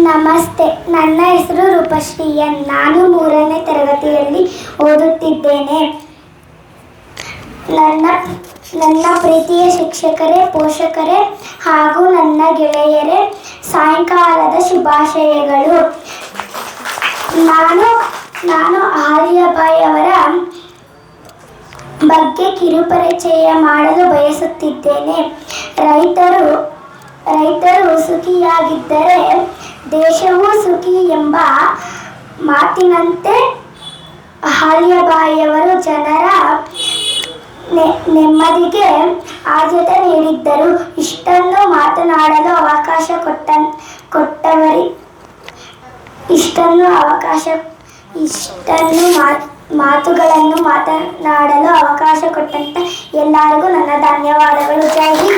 ನಮಸ್ತೆ. ನನ್ನ ಹೆಸರು ರೂಪಶ್ರೀಯ ನಾನು ಮೂರನೇ ತರಗತಿಯಲ್ಲಿ ಓದುತ್ತಿದ್ದೇನೆ. ನನ್ನ ನನ್ನ ಪ್ರೀತಿಯ ಶಿಕ್ಷಕರೇ, ಪೋಷಕರೇ ಹಾಗೂ ನನ್ನ ಗೆಳೆಯರೇ, ಸಾಯಂಕಾಲದ ಶುಭಾಶಯಗಳು. ನಾನು ನಾನು ಆರ್ಯಬಾಯಿ ಅವರ ಬಗ್ಗೆ ಕಿರುಪರಿಚಯ ಮಾಡಲು ಬಯಸುತ್ತಿದ್ದೇನೆ. ರೈತರು ರೈತರು ಸುಖಿಯಾಗಿದ್ದರೆ ದೇಶವೂ ಸುಖಿ ಎಂಬ ಮಾತಿನಂತೆ ಅಹಲ್ಯಬಾಯಿಯವರು ಜನರ ನೆಮ್ಮದಿಗೆ ಆದ್ಯತೆ ನೀಡಿದ್ದರು. ಇಷ್ಟನ್ನು ಮಾತನಾಡಲು ಅವಕಾಶ ಕೊಟ್ಟ ಕೊಟ್ಟವರಿ, ಇಷ್ಟನ್ನು ಅವಕಾಶ, ಇಷ್ಟನ್ನು ಮಾತ್- ಮಾತುಗಳನ್ನು ಮಾತನಾಡಲು ಅವಕಾಶ ಕೊಟ್ಟಂತ ಎಲ್ಲರಿಗೂ ನನ್ನ ಧನ್ಯವಾದಗಳು. ಜೈ